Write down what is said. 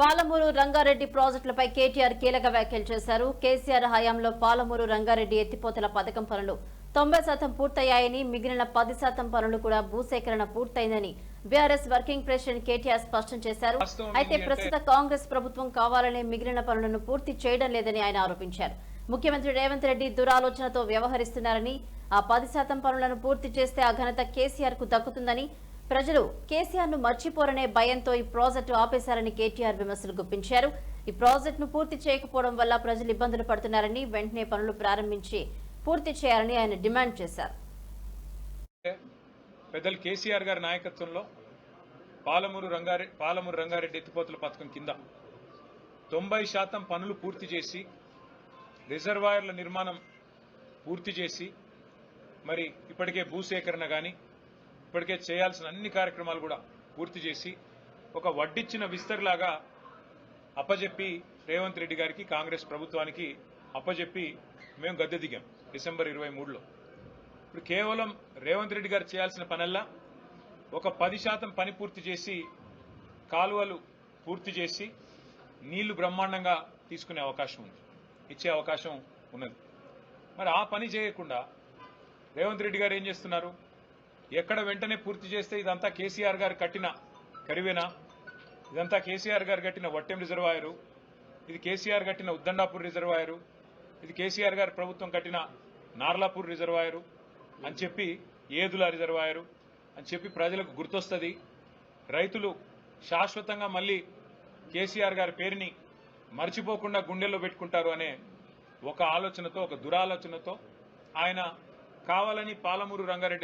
పాలమూరు రంగారెడ్డి ప్రాజెక్టులపై కేటీఆర్ కీలక వ్యాఖ్యలు చేశారు. కేసీఆర్ హయాంలో పాలమూరు రంగారెడ్డి ఎత్తిపోతల పథకం పనులు. తొంభై శాతం పూర్తయ్యాయని మిగిలిన పది శాతం పనులు కూడా భూసేకరణ పూర్తయిందని బీఆర్ఎస్ వర్కింగ్ ప్రెసిడెంట్ కేటీఆర్ స్పష్టం చేశారు. అయితే ప్రస్తుత కాంగ్రెస్ ప్రభుత్వం కావాలనే మిగిలిన పనులను పూర్తి చేయడం లేదని ఆయన ఆరోపించారు. ముఖ్యమంత్రి రేవంత్ రెడ్డి దురాలోచనతో వ్యవహరిస్తున్నారని ఆ పది శాతం పనులను పూర్తి చేస్తే ఆ ఘనత కేసీఆర్కు దక్కుతుందని ప్రజలు కేసీఆర్ను మర్చిపోరనే భయంతో ఈ ప్రాజెక్టు ఆపేశారని కేటీఆర్ విమర్శలు గుప్పించారు. ఈ ప్రాజెక్టును పూర్తి చేయకపోవడం వల్ల ప్రజలు ఇబ్బందులు పడుతున్నారని వెంటనే పనులు ప్రారంభించి పూర్తి చేయాలని ఆయన డిమాండ్ చేశారు. పెద్దలు కేసీఆర్ గారి నాయకత్వంలో పాలమూరు రంగారెడ్డి పాలమూరు రంగారెడ్డి ఎత్తిపోతల పథకం కింద తొంభై శాతం పనులు పూర్తి చేసి రిజర్వాయర్ల నిర్మాణం పూర్తి చేసి మరి ఇప్పటికే భూసేకరణ కానీ ఇప్పటికే చేయాల్సిన అన్ని కార్యక్రమాలు కూడా పూర్తి చేసి ఒక వడ్డిచ్చిన విస్తర్లాగా అప్పజెప్పి రేవంత్ రెడ్డి గారికి కాంగ్రెస్ ప్రభుత్వానికి అప్పజెప్పి మేము గద్దె దిగాం డిసెంబర్ ఇరవై మూడులో. ఇప్పుడు కేవలం రేవంత్ రెడ్డి గారు చేయాల్సిన పనల్లా ఒక పది శాతం పని పూర్తి చేసి కాలువలు పూర్తి చేసి నీళ్ళు బ్రహ్మాండంగా తీసుకునే అవకాశం ఉంది. ఇచ్చే అవకాశం ఉన్నది. మరి ఆ పని చేయకుండా రేవంత్ రెడ్డి గారు ఏం చేస్తున్నారు? ఎక్కడ వెంటనే పూర్తి చేస్తే ఇదంతా కేసీఆర్ గారు కట్టిన కరివేనా? ఇదంతా కేసీఆర్ గారు కట్టిన వట్టెం రిజర్వాయరు ఇది కేసీఆర్ కట్టిన ఉద్దండాపూర్ రిజర్వాయరు ఇది కేసీఆర్ గారి ప్రభుత్వం కట్టిన నార్లాపూర్ రిజర్వాయరు అని చెప్పి ఏదుల రిజర్వాయరు అని చెప్పి ప్రజలకు గుర్తొస్తుంది. రైతులు శాశ్వతంగా మళ్ళీ కేసీఆర్ గారి పేరుని మర్చిపోకుండా గుండెల్లో పెట్టుకుంటారు అనే ఒక ఆలోచనతో ఒక దురాలోచనతో ఆయన కావాలని పాలమూరు రంగారెడ్డి